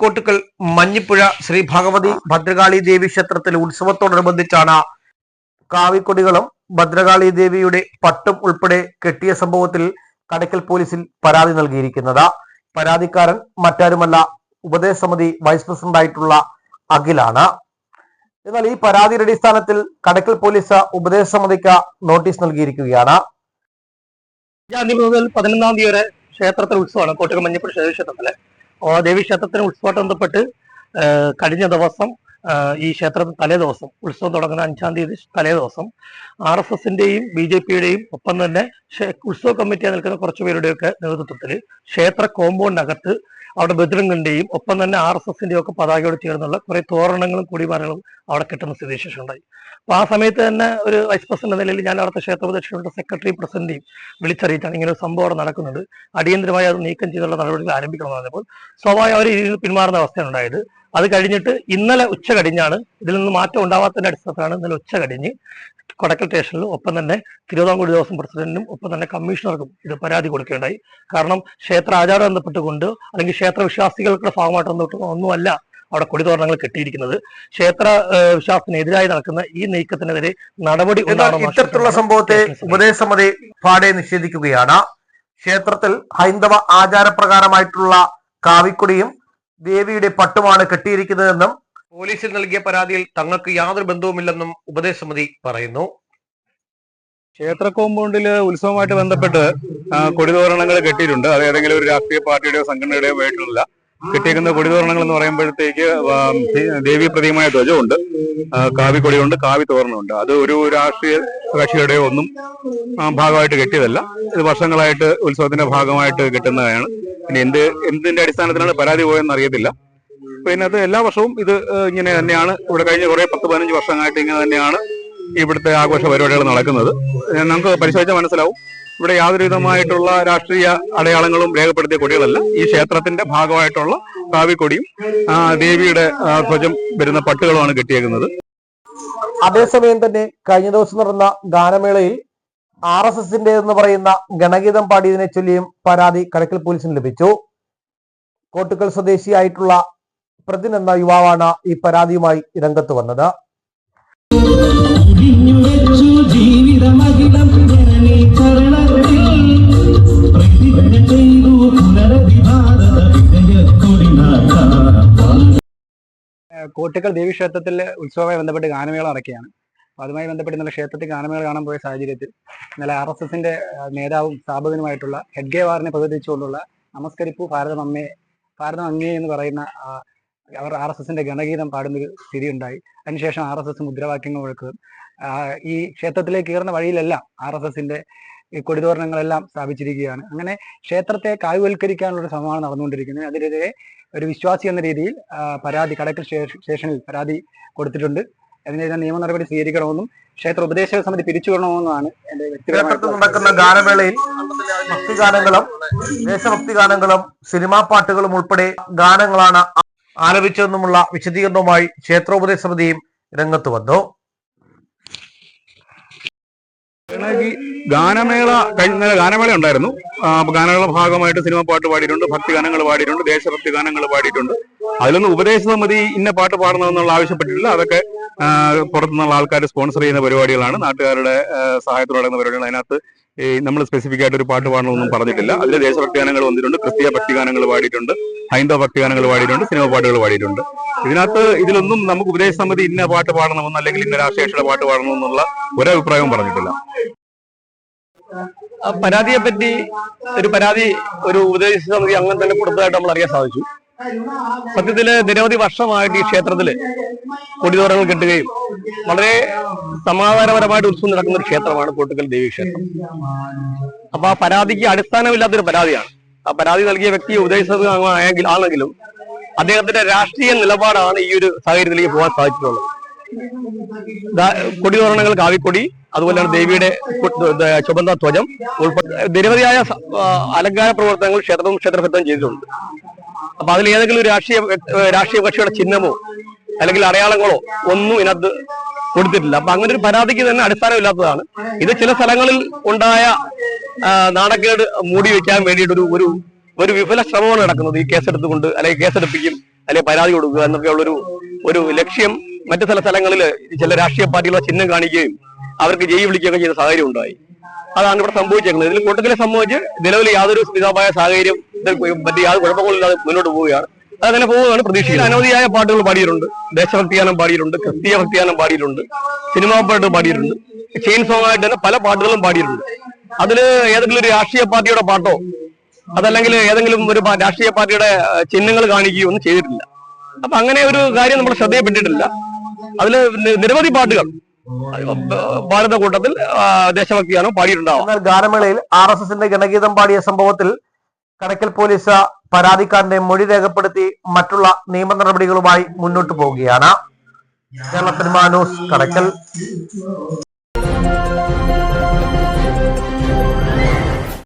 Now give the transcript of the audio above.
കോട്ടുക്കൽ മഞ്ഞിപ്പുഴ ശ്രീ ഭഗവതി ഭദ്രകാളി ദേവി ക്ഷേത്രത്തിലെ ഉത്സവത്തോടനുബന്ധിച്ചാണ് കാവിക്കൊടികളും ഭദ്രകാളി ദേവിയുടെ പട്ടും ഉൾപ്പെടെ കെട്ടിയ സംഭവത്തിൽ കടയ്ക്കൽ പോലീസിൽ പരാതി നൽകിയിരിക്കുന്നത്. പരാതിക്കാരൻ മറ്റാരുമല്ല ഉപദേശ സമിതി വൈസ് പ്രസിഡന്റായിട്ടുള്ള അഖിലാണ്. എന്നാൽ ഈ പരാതിയുടെ അടിസ്ഥാനത്തിൽ കടയ്ക്കൽ പോലീസ് ഉപദേശ സമിതിക്ക് നോട്ടീസ് നൽകിയിരിക്കുകയാണ്. അഞ്ചാം തീയതി മുതൽ പതിനൊന്നാം തീയതി വരെ ക്ഷേത്രത്തിൽ ഉത്സവമാണ് കോട്ടയം മഞ്ഞപ്പുഴ ക്ഷേത്രത്തിലെ. ആ ദേവി ക്ഷേത്രത്തിന് ഉത്സവമായിട്ട് ബന്ധപ്പെട്ട് കഴിഞ്ഞ ദിവസം ഈ ക്ഷേത്രത്തിൽ തലേദിവസം ഉത്സവം തുടങ്ങുന്ന അഞ്ചാം തീയതി തലേ ദിവസം ആർ എസ് എസിന്റെയും ബി ജെ പിയുടെയും ഒപ്പം തന്നെ ഉത്സവ കമ്മിറ്റിയായി നിൽക്കുന്ന കുറച്ചു പേരുടെയൊക്കെ നേതൃത്വത്തിൽ ക്ഷേത്ര കോമ്പൗണ്ടിനകത്ത് അവിടെ ബദ്രംഗന്റെയും ഒപ്പം തന്നെ ആർ എസ് എസിന്റെയും ഒക്കെ പതാകയോട് ചേർന്നുള്ള കുറെ തോരണങ്ങളും കൊടിമരങ്ങളും അവിടെ കിട്ടുന്ന സ്ഥിതിവിശേഷം ഉണ്ടായി. അപ്പൊ ആ സമയത്ത് തന്നെ ഒരു വൈസ് പ്രസിഡന്റ് എന്ന നിലയിൽ ഞാൻ അവിടുത്തെ ക്ഷേത്രോപദേശങ്ങളുടെ സെക്രട്ടറി പ്രസിഡന്റെയും വിളിച്ചറിയിച്ചാണ് ഇങ്ങനെ ഒരു സംഭവം അവിടെ നടക്കുന്നത്. അടിയന്തരമായി അത് നീക്കം ചെയ്തുള്ള നടപടികൾ ആരംഭിക്കണമെന്ന് പറഞ്ഞപ്പോൾ സ്വാഭാവിക അവർ ഇതിൽ പിന്മാറുന്ന അവസ്ഥയാണ് ഉണ്ടായത്. അത് കഴിഞ്ഞിട്ട് ഇന്നലെ ഉച്ച കഴിഞ്ഞാണ് ഇതിൽ നിന്ന് മാറ്റം ഉണ്ടാവാത്തതിന്റെ അടിസ്ഥാനത്തിലാണ് ഇന്നലെ ഉച്ച കഴിഞ്ഞ് കൊടക്കൽ സ്റ്റേഷനിൽ ഒപ്പം തന്നെ തിരുവിതാംകൂർ ദേവസ്വം പ്രസിഡന്റിനും ഒപ്പം തന്നെ കമ്മീഷണർക്കും ഇത് പരാതി കൊടുക്കുകയുണ്ടായി കാരണം ക്ഷേത്ര ആചാരം ബന്ധപ്പെട്ടുകൊണ്ട് അല്ലെങ്കിൽ ക്ഷേത്ര വിശ്വാസികളുടെ ഭാഗമായിട്ട് ഒന്നുമല്ല അവിടെ കൊടിതോരണങ്ങൾ കെട്ടിയിരിക്കുന്നത്. ക്ഷേത്ര വിശ്വാസത്തിനെതിരായി നടക്കുന്ന ഈ നീക്കത്തിനെതിരെ നടപടി ഇത്തരത്തിലുള്ള സംഭവത്തെ ഉപദേശ സമിതി പാടെ നിഷേധിക്കുകയാണ്. ക്ഷേത്രത്തിൽ ഹൈന്ദവ ആചാരപ്രകാരമായിട്ടുള്ള കാവിക്കൊടിയും ദേവിയുടെ പട്ടുമാണ് കെട്ടിയിരിക്കുന്നതെന്നും പോലീസിൽ നൽകിയ പരാതിയിൽ തങ്ങൾക്ക് യാതൊരു ബന്ധവുമില്ലെന്നും ഉപദേശസമിതി പറയുന്നു. ക്ഷേത്ര കോമ്പൗണ്ടിൽ ഉത്സവമായിട്ട് ബന്ധപ്പെട്ട് കൊടിതോരണങ്ങൾ കെട്ടിയിട്ടുണ്ട്. അത് ഏതെങ്കിലും ഒരു രാഷ്ട്രീയ പാർട്ടിയുടെയോ സംഘടനയുടെയോ ആയിട്ടുള്ള കെട്ടിയിരിക്കുന്ന കൊടിതോരണങ്ങൾ എന്ന് പറയുമ്പോഴത്തേക്ക് ദേവി പ്രതീകമായ ധ്വജമുണ്ട്. കാവി കാവിക്കൊടിയുണ്ട് കാവി തോരണമുണ്ട്. അത് ഒരു രാഷ്ട്രീയ കക്ഷിയുടെയോ ഒന്നും ഭാഗമായിട്ട് കെട്ടിയതല്ല. ഇത് വർഷങ്ങളായിട്ട് ഉത്സവത്തിന്റെ ഭാഗമായിട്ട് കെട്ടുന്നതാണ്. പിന്നെ എന്ത് എന്തിന്റെ അടിസ്ഥാനത്തിലാണ് പരാതി പോയെന്ന് അറിയത്തില്ല. പിന്നെ അത് എല്ലാ വർഷവും ഇത് ഇങ്ങനെ തന്നെയാണ്. ഇവിടെ കഴിഞ്ഞ കുറെ പത്ത് പതിനഞ്ച് വർഷമായിട്ട് ഇങ്ങനെ തന്നെയാണ് ഇവിടുത്തെ ആഘോഷ പരിപാടികൾ നടക്കുന്നത്. നമുക്ക് പരിശോധിച്ചാൽ മനസ്സിലാവും. ഇവിടെ യാതൊരു വിധമായിട്ടുള്ള രാഷ്ട്രീയ അടയാളങ്ങളും രേഖപ്പെടുത്തിയ കൊടികളല്ല. ഈ ക്ഷേത്രത്തിന്റെ ഭാഗമായിട്ടുള്ള കാവിക്കൊടിയും ദേവിയുടെ ധ്വജം വരുന്ന പട്ടുകളുമാണ് കെട്ടിയേക്കുന്നത്. അതേസമയം തന്നെ കഴിഞ്ഞ ദിവസം നടന്ന ഗാനമേളയിൽ ആർ എസ് എസിന്റെ എന്ന് പറയുന്ന ഗണഗീതം പാടിയതിനെ ചൊല്ലിയും പരാതി കടക്കൽ പോലീസിന് ലഭിച്ചു. കോട്ടുക്കൽ സ്വദേശിയായിട്ടുള്ള പ്രതിൻ എന്ന യുവാവാണ് ഈ പരാതിയുമായി രംഗത്ത് വന്നത്. കോട്ടുക്കൽ ദേവീക്ഷേത്രത്തിലെ ഉത്സവമായി ദേവീക്ഷേത്രത്തിൽ ഉത്സവവുമായി ബന്ധപ്പെട്ട് ഗാനമേള നടക്കുകയാണ്. അതുമായി ബന്ധപ്പെട്ട് ഇന്നലെ ക്ഷേത്രത്തിൽ ഗാനമേള കാണാൻ പോയ സാഹചര്യത്തിൽ ഇന്നലെ ആർ എസ് എസിന്റെ നേതാവും സ്ഥാപകനുമായിട്ടുള്ള ഹെഡ്ഗേവാറിനെ പ്രതിനിധിച്ചുകൊണ്ടുള്ള നമസ്കരിപ്പു ഭാരതം അമ്മേ ഭാരതം അങ്ങേ എന്ന് പറയുന്ന അവർ ആർ എസ് എസിന്റെ ഗണഗീതം പാടുന്നൊരു സ്ഥിതി ഉണ്ടായി അതിനുശേഷം ആർ എസ് എസ് മുദ്രാവാക്യങ്ങൾ മുഴക്കുകയും ഈ ക്ഷേത്രത്തിലേക്ക് കയറുന്ന വഴിയിലെല്ലാം ആർ എസ് എസിന്റെ ഈ കൊടിതോരണങ്ങളെല്ലാം സ്ഥാപിച്ചിരിക്കുകയാണ്. അങ്ങനെ ക്ഷേത്രത്തെ കായ്വൽക്കരിക്കാനുള്ള ഒരു ശ്രമമാണ് നടന്നുകൊണ്ടിരിക്കുന്നത്. അതിനെതിരെ ഒരു വിശ്വാസി എന്ന രീതിയിൽ പരാതി കടക്കൽ സ്റ്റേ- സ്റ്റേഷനിൽ പരാതി കൊടുത്തിട്ടുണ്ട്. അതിനെതിരെ നിയമ നടപടി സ്വീകരിക്കണമെന്നും ക്ഷേത്ര ഉപദേശക സമിതി പിരിച്ചുവിടണമെന്നുമാണ് എന്റെ നടക്കുന്ന ഗാനമേളയിൽ ഭക്തി ഗാനങ്ങളും ദേശഭക്തി ഗാനങ്ങളും സിനിമാ പാട്ടുകളും ഉൾപ്പെടെ ഗാനങ്ങളാണ് ആലപിച്ചതെന്നുമുള്ള വിശദീകരണവുമായി ക്ഷേത്രോപദേശ സമിതിയും രംഗത്ത് വന്നു. ഗാനമേള കഴിഞ്ഞ ഗാനമേള ഉണ്ടായിരുന്നു. ഗാനമേള ഭാഗമായിട്ട് സിനിമ പാട്ട് പാടിയിട്ടുണ്ട് ഭക്തി ഗാനങ്ങൾ പാടിയിട്ടുണ്ട് ദേശഭക്തി ഗാനങ്ങൾ പാടിയിട്ടുണ്ട്. അതിലൊന്നും ഉപദേശ സമിതി ഇന്ന പാട്ട് പാടണമെന്നുള്ള ആവശ്യപ്പെട്ടിട്ടില്ല. അതൊക്കെ പുറത്തുനിന്നുള്ള ആൾക്കാർ സ്പോൺസർ ചെയ്യുന്ന പരിപാടികളാണ്. നാട്ടുകാരുടെ സഹായത്തോടെ നടക്കുന്ന പരിപാടികൾ. അതിനകത്ത് നമ്മൾ സ്പെസിഫിക് ആയിട്ട് ഒരു പാട്ട് പാടണമെന്നൊന്നും പറഞ്ഞിട്ടില്ല. അതിൽ ദേശഭക്തി ഗാനങ്ങൾ വന്നിട്ടുണ്ട് ക്രിസ്തീയ ഭക്തി ഗാനങ്ങൾ പാടിയിട്ടുണ്ട്. ഹൈന്ദവ ഭക്തിഗാനങ്ങൾ പാടിയിട്ടുണ്ട് സിനിമ പാട്ടുകൾ പാടിയിട്ടുണ്ട്. ഇതിനകത്ത് ഇതിലൊന്നും നമുക്ക് ഉപദേശ സമിതി ഇന്ന പാട്ട് പാടണമെന്ന് അല്ലെങ്കിൽ ഇന്ന രാഷ്ട്രീയ പാട്ട് പാടണമെന്നുള്ള ഒരഭിപ്രായവും പറഞ്ഞിട്ടില്ല. പരാതിയെ പറ്റി ഒരു പരാതി ഒരു ഉപദേശ സമിതി അങ്ങനെ തന്നെ കൊടുത്തതായിട്ട് നമ്മൾ അറിയാൻ സാധിച്ചു. സത്യത്തിൽ നിരവധി വർഷമായിട്ട് ഈ ക്ഷേത്രത്തിൽ കൊടിതോരങ്ങൾ കെട്ടുകയും വളരെ സമാധാനപരമായിട്ട് ഉത്സവം നടക്കുന്ന ഒരു ക്ഷേത്രമാണ് കോട്ടുക്കൽ ദേവീക്ഷേത്രം. അപ്പൊ ആ പരാതിക്ക് അടിസ്ഥാനമില്ലാത്തൊരു പരാതിയാണ്. പരാതി നൽകിയ വ്യക്തി ഉദ്ദേശിച്ചതാണെങ്കിൽ ആണെങ്കിലും അദ്ദേഹത്തിന്റെ രാഷ്ട്രീയ നിലപാടാണ് ഈ ഒരു സാഹചര്യത്തിലേക്ക് പോകാൻ സാധിച്ചിട്ടുള്ളത്. കൊടി കൊടിതോരണങ്ങൾ കാവിക്കൊടി അതുപോലെയാണ് ദേവിയുടെ ചുമന്ന ധ്വജം ഉൾപ്പെടെ നിരവധിയായ അലങ്കാര പ്രവർത്തനങ്ങൾ ക്ഷേത്രവും ക്ഷേത്രഭക്തം ചെയ്തിട്ടുണ്ട്. അപ്പൊ അതിൽ ഏതെങ്കിലും രാഷ്ട്രീയ രാഷ്ട്രീയ കക്ഷിയുടെ ചിഹ്നമോ അല്ലെങ്കിൽ അടയാളങ്ങളോ ഒന്നും ഇതിനകത്ത് കൊടുത്തിട്ടില്ല. അപ്പൊ അങ്ങനെ ഒരു പരാതിക്ക് തന്നെ അടിസ്ഥാനമില്ലാത്തതാണ്. ഇത് ചില സ്ഥലങ്ങളിൽ ഉണ്ടായ നാണക്കേട് മൂടി വെക്കാൻ വേണ്ടിയിട്ട് ഒരു ഒരു വിഫല ശ്രമമാണ് നടക്കുന്നത്. ഈ കേസെടുത്തുകൊണ്ട് അല്ലെങ്കിൽ കേസെടുപ്പിക്കും അല്ലെങ്കിൽ പരാതി കൊടുക്കുക എന്നൊക്കെയുള്ളൊരു ഒരു ലക്ഷ്യം മറ്റു ചില സ്ഥലങ്ങളിൽ ചില രാഷ്ട്രീയ പാർട്ടികളെ ചിഹ്നം കാണിക്കുകയും അവർക്ക് ജയി വിളിക്കുകയൊക്കെ ചെയ്ത സാഹചര്യം ഉണ്ടായി. അതാണ് ഇവിടെ സംഭവിച്ചേക്കുന്നത്. ഇതിൽ കൂട്ടത്തിലെ സംഭവിച്ച് നിലവിൽ യാതൊരു വിധമായ സാഹചര്യം ഇത് മറ്റു യാതൊരു കുഴപ്പങ്ങളില്ലാതെ മുന്നോട്ട് പോവുകയാണ്. അതങ്ങനെ പോവുകയാണ് പ്രതീക്ഷിക്കുന്നത്. അനവധിയായ പാട്ടുകൾ പാടിയിട്ടുണ്ട്. ദേശഭക്തിഗാനം പാടിയിട്ടുണ്ട്. ക്രിസ്തീയ ഭക്തിഗാനം പാടിയിട്ടുണ്ട്. സിനിമാ പാട്ട് പാടിയിട്ടുണ്ട്. ചെയിൻ സോങ് ആയിട്ട് തന്നെ പല പാട്ടുകളും പാടിയിട്ടുണ്ട്. അതിൽ ഏതെങ്കിലും ഒരു രാഷ്ട്രീയ പാർട്ടിയുടെ പാട്ടോ അതല്ലെങ്കിൽ ഏതെങ്കിലും ഒരു രാഷ്ട്രീയ പാർട്ടിയുടെ ചിഹ്നങ്ങൾ കാണിക്കുകയോ ഒന്നും ചെയ്തിട്ടില്ല. അപ്പൊ അങ്ങനെ ഒരു കാര്യം നമ്മൾ ശ്രദ്ധയപ്പെട്ടിട്ടില്ല അതിൽ നി- നിരവധി പാട്ടുകൾ ഭാരത കൂട്ടത്തിൽ ആ, പാടിയിട്ടുണ്ടാവും. ഗാനമേളയിൽ ആർ എസ് എസിന്റെ ഗണഗീതം പാടിയ സംഭവത്തിൽ കടക്കൽ പോലീസ് പരാതിക്കാരന്റെ മൊഴി രേഖപ്പെടുത്തി മറ്റുള്ള നിയമ നടപടികളുമായി മുന്നോട്ടു പോവുകയാണ്. കേരള ന്യൂസ് കടക്കൽ.